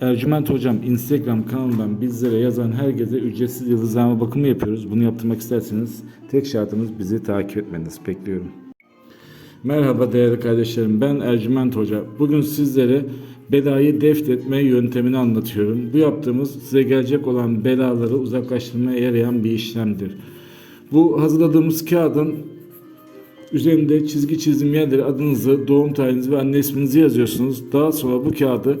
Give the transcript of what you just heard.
Ercüment Hocam Instagram kanalından bizlere yazan herkese ücretsiz yıldızlama bakımı yapıyoruz. Bunu yaptırmak isterseniz tek şartımız bizi takip etmeniz. Bekliyorum. Merhaba değerli kardeşlerim. Ben Ercüment Hoca. Bugün sizlere belayı defnetme yöntemini anlatıyorum. Bu yaptığımız size gelecek olan belaları uzaklaştırmaya yarayan bir işlemdir. Bu hazırladığımız kağıdın Üzerinde çizgi çizim yerlere adınızı, doğum tarihinizi ve anne isminizi yazıyorsunuz. Daha sonra bu kağıdı